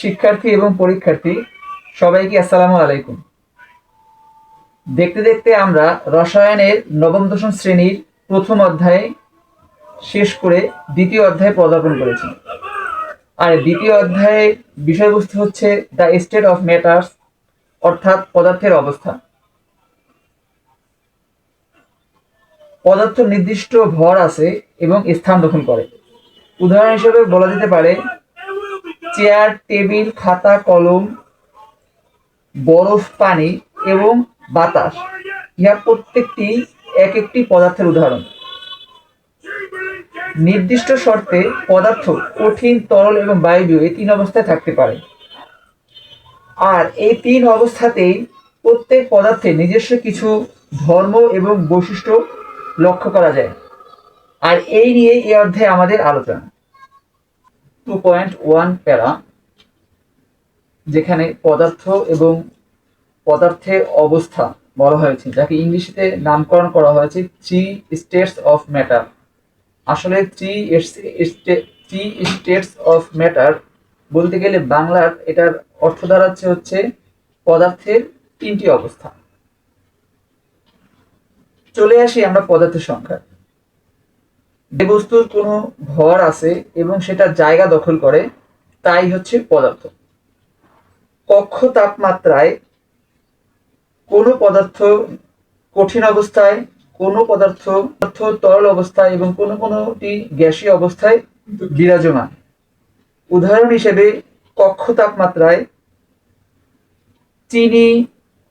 শিক্ষার্থী এবং পরীক্ষার্থী, সবাইকে আসসালামু আলাইকুম। দেখতে দেখতে আমরা রসায়নের নবম, দশম শ্রেণির প্রথম অধ্যায়ে শেষ করে দ্বিতীয় অধ্যায়ে পদার্পণ করেছি। আর দ্বিতীয় অধ্যায়ের বিষয়বস্তু হচ্ছে দ্য স্টেট অফ ম্যাটার্স অর্থাৎ পদার্থের অবস্থা। পদার্থ নির্দিষ্ট ভর আছে এবং স্থান দখল করে। উদাহরণ হিসেবে বলা যেতে পারে চেয়ার টেবিল খাতা, কলম, বরফ, পানি এবং বাতাস। ইহা প্রত্যেকটি এক একটি পদার্থের উদাহরণ। নির্দিষ্ট শর্তে পদার্থ কঠিন, তরল এবং বায়বীয় এই তিন অবস্থায় থাকতে পারে। আর এই তিন অবস্থাতেই প্রত্যেক পদার্থে নিজস্ব কিছু ধর্ম এবং বৈশিষ্ট্য লক্ষ্য করা যায়। আর এই নিয়ে এই অধ্যায়ে আমাদের আলোচনা। টু পয়েন্ট ওয়ান প্যারা, যেখানে পদার্থ এবং পদার্থের অবস্থা বলা হয়েছে, যাকে ইংলিশে নামকরণ করা হয়েছে থ্রি স্টেটস অফ ম্যাটার আসলে three three states of matter বলতে গেলে বাংলার এটার অর্থ দাঁড়াচ্ছে হচ্ছে পদার্থের তিনটি অবস্থা। চলে আসি আমরা পদার্থের সংখ্যা যে বস্তুর কোনো ভর আছে এবং সেটা জায়গা দখল করে, তাই হচ্ছে পদার্থ। কক্ষ তাপমাত্রায় কোনো পদার্থ কঠিন অবস্থায়, কোনো পদার্থ পদার্থ তরল অবস্থায় এবং কোনো কোনোটি গ্যাসীয় অবস্থায় বিরাজমান। উদাহরণ হিসেবে কক্ষ তাপমাত্রায় চিনি,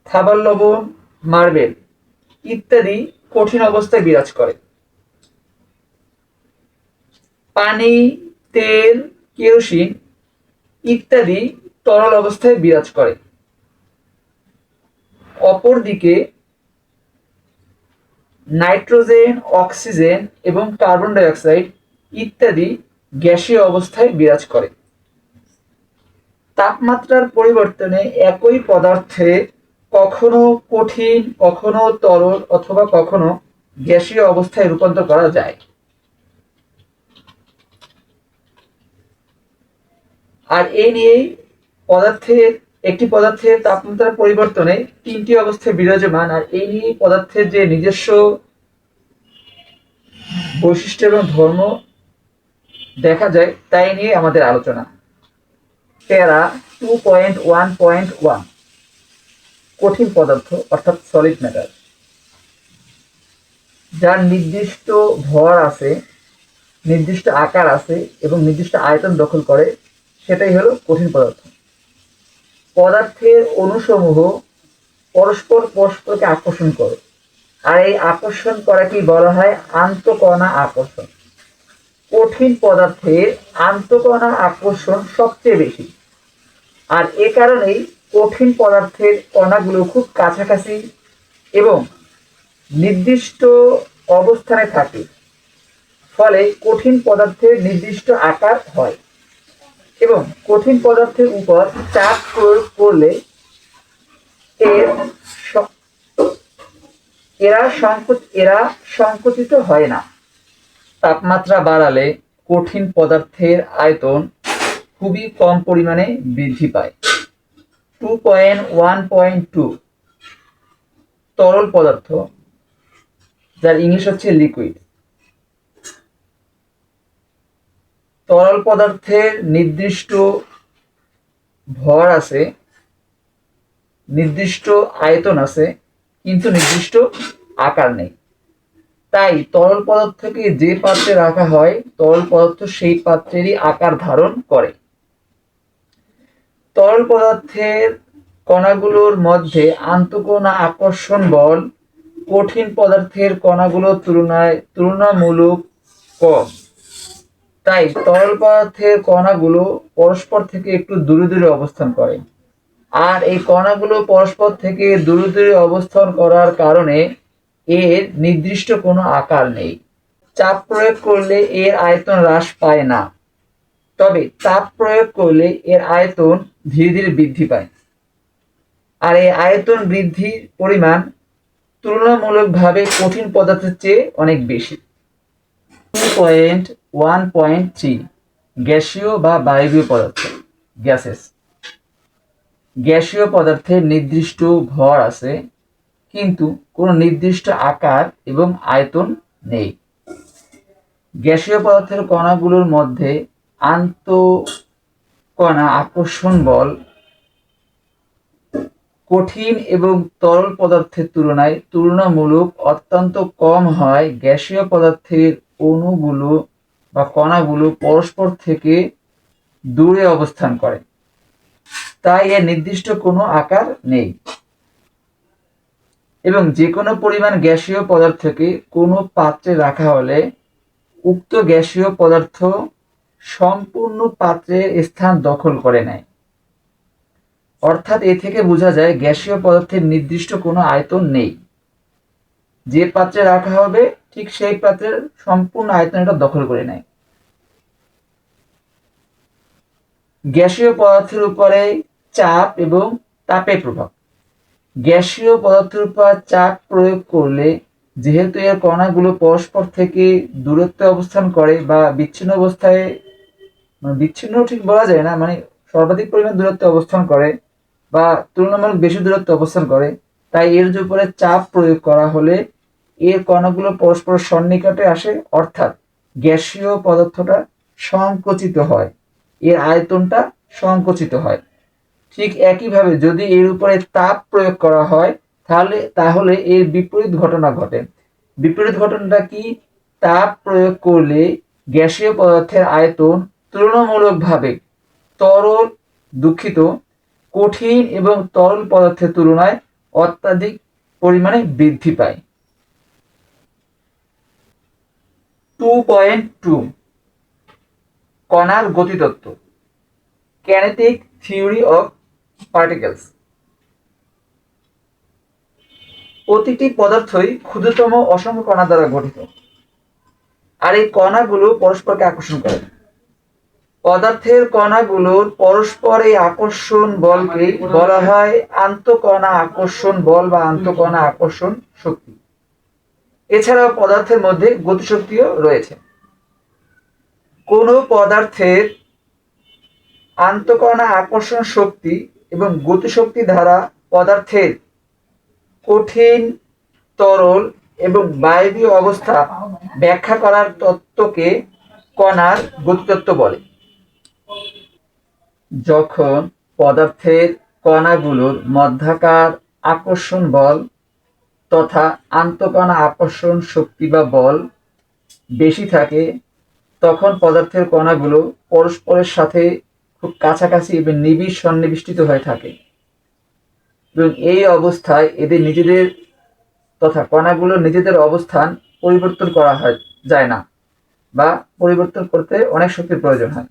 খাবার লবণ, মার্বেল ইত্যাদি কঠিন অবস্থায় বিরাজ করে। পানি, তেল, কেরোসিন ইত্যাদি তরল অবস্থায় বিরাজ করে। অপরদিকে নাইট্রোজেন, অক্সিজেন এবং কার্বন ডাইঅক্সাইড ইত্যাদি গ্যাসীয় অবস্থায় বিরাজ করে। তাপমাত্রার পরিবর্তনে একই পদার্থে কখনো কঠিন, কখনো তরল অথবা কখনো গ্যাসীয় অবস্থায় রূপান্তর করা যায়। আর এই নিয়েই পদার্থের, একটি পদার্থের তাপমাত্রার পরিবর্তনে তিনটি অবস্থায় বিরাজমান, আর এই নিয়ে পদার্থের যে নিজস্ব বৈশিষ্ট্য এবং ধর্ম দেখা যায়, তাই নিয়ে আমাদের আলোচনা। Para two point one point one কঠিন পদার্থ, অর্থাৎ সলিড ম্যাটার যার নির্দিষ্ট ভর আছে, নির্দিষ্ট আকার আছে এবং নির্দিষ্ট আয়তন দখল করে সেটাই হলো কঠিন পদার্থ। পদার্থের অণুসমূহ পরস্পর পরস্পরকে আকর্ষণ করে। আর এই আকর্ষণ করাকেই বলা হয়? আন্তকণা আকর্ষণ। কঠিন পদার্থের আন্তকণা আকর্ষণ সবচেয়ে বেশি। আর এ কারণেই কঠিন পদার্থের কণাগুলো খুব কাছাকাছি এবং নির্দিষ্ট অবস্থানে থাকে। ফলে কঠিন পদার্থের নির্দিষ্ট আকার হয়। এবং কঠিন পদার্থের উপর চাপ প্রয়োগ করলে এর এরা সংকোচ এরা সংকুচিত হয় না। তাপমাত্রা বাড়ালে কঠিন পদার্থের আয়তন খুবই কম পরিমাণে বৃদ্ধি পায়। Two point one point two তরল পদার্থ, যার ইংলিশ হচ্ছে লিকুইড তরল পদার্থের নির্দিষ্ট ভর আছে, নির্দিষ্ট আয়তন আছে, কিন্তু নির্দিষ্ট আকার নেই। তাই তরল পদার্থকে যে পাত্রে রাখা হয়, তরল পদার্থ সেই পাত্রেরই আকার ধারণ করে। তরল পদার্থের কণাগুলোর মধ্যে আন্তঃকণা আকর্ষণ বল কঠিন পদার্থের কণাগুলোর তুলনায় তুলনামূলক কম। তাই তরল পদার্থের কণাগুলো পরস্পর থেকে একটু দূরে দূরে অবস্থান করে। আর এই কণাগুলো পরস্পর থেকে দূরে দূরে অবস্থান করার কারণে এর নির্দিষ্ট কোনো আকার নেই। চাপ প্রয়োগ করলে এর আয়তন হ্রাস পায় না। তবে তাপ প্রয়োগ করলে এর আয়তন ধীরে ধীরে বৃদ্ধি পায়। আর এই আয়তন বৃদ্ধির পরিমাণ তুলনামূলকভাবে কঠিন পদার্থের চেয়ে অনেক বেশি। পয়েন্ট ওয়ান পয়েন্ট থ্রি গ্যাসীয় বা বায়বীয় পদার্থ, গ্যাসেস। গ্যাসীয় পদার্থের নির্দিষ্ট ভর আছে, কিন্তু কোনো নির্দিষ্ট আকার এবং আয়তন নেই। গ্যাসীয় পদার্থের কণাগুলোর মধ্যে আন্তঃকণা আকর্ষণ বল কঠিন এবং তরল পদার্থের তুলনায় তুলনামূলক অত্যন্ত কম হয় গ্যাসীয় পদার্থের অণুগুলো বা কণাগুলো পরস্পর থেকে দূরে অবস্থান করে। তাই এর নির্দিষ্ট কোনো আকার নেই। এবং যে কোনো পরিমাণ গ্যাসীয় পদার্থকে কোনো পাত্রে রাখা হলে উক্ত গ্যাসীয় পদার্থ সম্পূর্ণ পাত্রের স্থান দখল করে নেয়। অর্থাৎ এ থেকে বোঝা যায় গ্যাসীয় পদার্থের নির্দিষ্ট কোনো আয়তন নেই। যে পাত্রে রাখা হবে, ঠিক সেই পাত্রের সম্পূর্ণ আয়তন এটা দখল করে নেয়। গ্যাসীয় পদার্থের উপরে চাপ এবং তাপের প্রভাব। গ্যাসীয় পদার্থের উপর চাপ প্রয়োগ করলে, যেহেতু এর কণাগুলো পরস্পর থেকে দূরত্বে অবস্থান করে বা বিচ্ছিন্ন অবস্থায় মানে বিচ্ছিন্ন ঠিক বলা যায় না মানে সর্বাধিক পরিমাণ দূরত্বে অবস্থান করে বা তুলনামূলক বেশি দূরত্বে অবস্থান করে, তাই এর উপরে চাপ প্রয়োগ করা হলে এর কণাগুলো পরস্পর সন্নিকটে আসে, অর্থাৎ গ্যাসীয় পদার্থটা সংকুচিত হয়। এর আয়তনটা সংকুচিত হয়। ঠিক একইভাবে যদি এর উপরে তাপ প্রয়োগ করা হয়, তাহলে তাহলে এর বিপরীত ঘটনা ঘটে। বিপরীত ঘটনাটা কি? তাপ প্রয়োগ করলে গ্যাসীয় পদার্থের আয়তন তুলনামূলকভাবে তরল, দুঃখিত, কঠিন এবং তরল পদার্থের তুলনায় অত্যাধিক পরিমাণে বৃদ্ধি পায়। টু পয়েন্ট টু কণার গতিতত্ত্ব। ক্যানেটিক থিওরি অফ পার্টিকেলস প্রতিটি পদার্থই ক্ষুদ্রতম অসংখ্য কণা দ্বারা গঠিত। আর এই কণাগুলো পরস্পরকে আকর্ষণ করে। পদার্থের কণাগুলোর পরস্পর এই আকর্ষণ বলকে বলা হয় আন্তঃকণা আকর্ষণ বল বা আন্তঃকণা আকর্ষণ শক্তি। এছাড়াও পদার্থের মধ্যে গতিশক্তিও রয়েছে। কোনো পদার্থের আন্তঃকণা আকর্ষণ শক্তি এবং গতিশক্তি দ্বারা পদার্থের কঠিন তরল এবং বায়বীয় অবস্থা ব্যাখ্যা করার তত্ত্বকে কণার গতিতত্ত্ব বলে। যখন পদার্থের কণাগুলোর মধ্যাকার আকর্ষণ বল তথা আন্তকণা আকর্ষণ শক্তি বা বল বেশি থাকে, তখন পদার্থের কণাগুলো পরস্পরের সাথে খুব কাছাকাছি এবং নিবিড় সন্নিবিষ্টিত হয়ে থাকে। এবং এই অবস্থায় এদের নিজেদের তথা কণাগুলো নিজেদের অবস্থান পরিবর্তন করা হয়, যায় না বা পরিবর্তন করতে অনেক শক্তির প্রয়োজন হয়।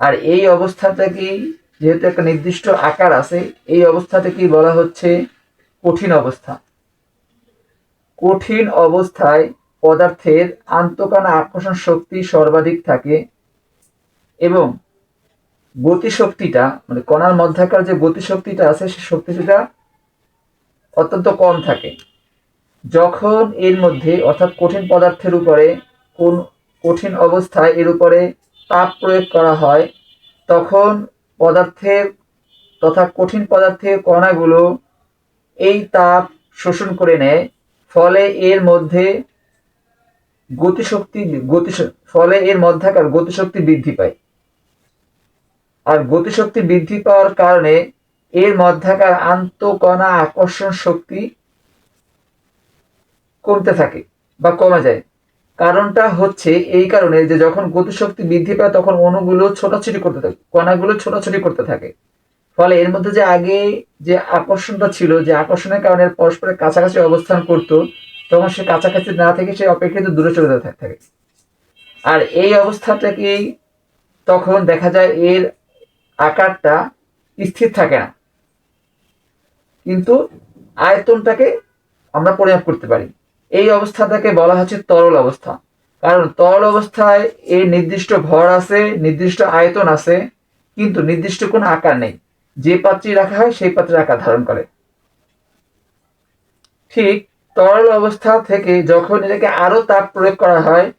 আর এই অবস্থাটাকেই যেহেতু একটা নির্দিষ্ট আকার আছে, এই অবস্থাটাকেই বলা হচ্ছে কঠিন অবস্থা। কঠিন অবস্থায় পদার্থের আন্তঃকণা আকর্ষণ শক্তি সর্বাধিক থাকে এবং গতিশক্তিটা মানে কণার মধ্যাকার যে গতিশক্তিটা আছে, সে শক্তিটা অত্যন্ত কম থাকে। যখন এর মধ্যে, অর্থাৎ কঠিন পদার্থের উপরে, কোন কঠিন অবস্থায় এর উপরে তাপ প্রয়োগ করা হয়, তখন পদার্থের তথা কঠিন পদার্থের কণাগুলো এই তাপ শোষণ করে নেয়, ফলে এর মধ্যে গতিশক্তি গতি ফলে এর মধ্যাকার গতিশক্তি বৃদ্ধি পায়। আর গতিশক্তি বৃদ্ধি পাওয়ার কারণে এর মধ্যাকার আন্তঃকণা আকর্ষণ শক্তি কমতে থাকে বা কমে যায়। কারণটা হচ্ছে এই কারণে যে যখন গতিশক্তি বৃদ্ধি পায়, তখন অণুগুলো ছোটাছুটি করতে থাকে, কণাগুলো ছোটাছুটি করতে থাকে। ফলে এর মধ্যে যে আগে যে আকর্ষণটা ছিল, যে আকর্ষণের কারণে পরস্পরের কাছাকাছি অবস্থান করত, তখন সে কাছাকাছি না থেকে সে অপেক্ষিত দূরে চলে যেতে থাকে। আর এই অবস্থাটাকেই তখন দেখা যায় এর আকারটা স্থির থাকে না। কিন্তু আয়তনটাকে আমরা পরিমাপ করতে পারি। এই অবস্থাটাকে বলা হচ্ছে তরল অবস্থা। কারণ তরল অবস্থায় এর নির্দিষ্ট ভর আছে, নির্দিষ্ট আয়তন আছে, কিন্তু নির্দিষ্ট কোনো আকার নেই। যে পাত্রে রাখা হয়, সেই পাত্রে আকার ধারণ করে। ঠিক তরল অবস্থা থেকে যখন এটাকে আরও তাপ প্রয়োগ করা হয়,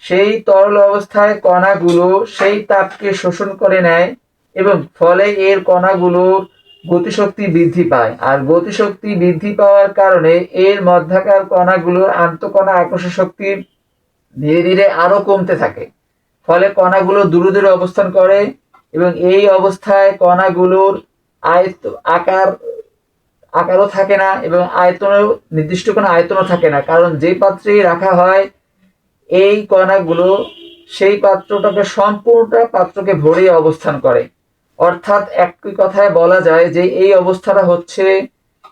সেই তরল অবস্থায় কণাগুলো সেই তাপকে শোষণ করে নেয় এবং ফলে এর কণাগুলোর গতিশক্তি বৃদ্ধি পায়। আর গতিশক্তি বৃদ্ধি পাওয়ার কারণে এর মধ্যাকার কণাগুলোর আন্তঃকণা আকর্ষণ শক্তি ধীরে ধীরে আরও কমতে থাকে। ফলে কণাগুলো দূরে দূরে অবস্থান করে এবং এই অবস্থায় কণাগুলোর আয়ত আকার, আকারও থাকে না এবং আয়তনও, নির্দিষ্ট কোনো আয়তনও থাকে না। কারণ যে পাত্রে রাখা হয়, এই কণাগুলো সেই পাত্রটাকে সম্পূর্ণটা পাত্রকে ভরে অবস্থান করে। অর্থাৎ একই কথায় বলা যায় যে এই অবস্থাটা হচ্ছে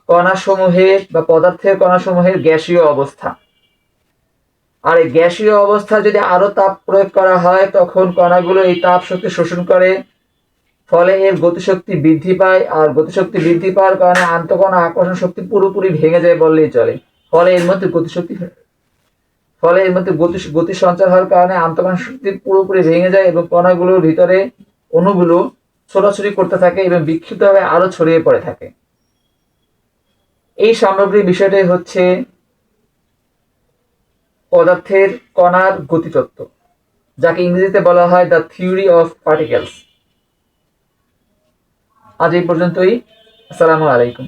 কণাসমূহের বা পদার্থের কণাসমূহের গ্যাসীয় অবস্থা। আর এই গ্যাসীয় অবস্থা যদি আরও তাপ প্রয়োগ করা হয়, তখন কণাগুলো এই তাপ শক্তি শোষণ করে। ফলে এর গতিশক্তি বৃদ্ধি পায় আর গতিশক্তি বৃদ্ধি পাওয়ার কারণে আন্তঃকণা আকর্ষণ শক্তি পুরোপুরি ভেঙে যায় বললেই চলে। ফলে এর মধ্যে গতিশক্তি ফলে এর মধ্যে গতি গতি সঞ্চার হওয়ার কারণে আন্তঃকণা শক্তি পুরোপুরি ভেঙে যায় এবং কণাগুলোর ভিতরে অণুগুলো ছোটাছুটি করতে থাকে এবং বিক্ষিপ্তভাবে আরও ছড়িয়ে পড়ে থাকে। এই সামগ্রিক বিষয়টাই হচ্ছে পদার্থের কণার গতিতত্ত্ব, যাকে ইংরেজিতে বলা হয় দ্য থিওরি অফ পার্টিকেলস আজ এই পর্যন্তই। আসসালামু আলাইকুম।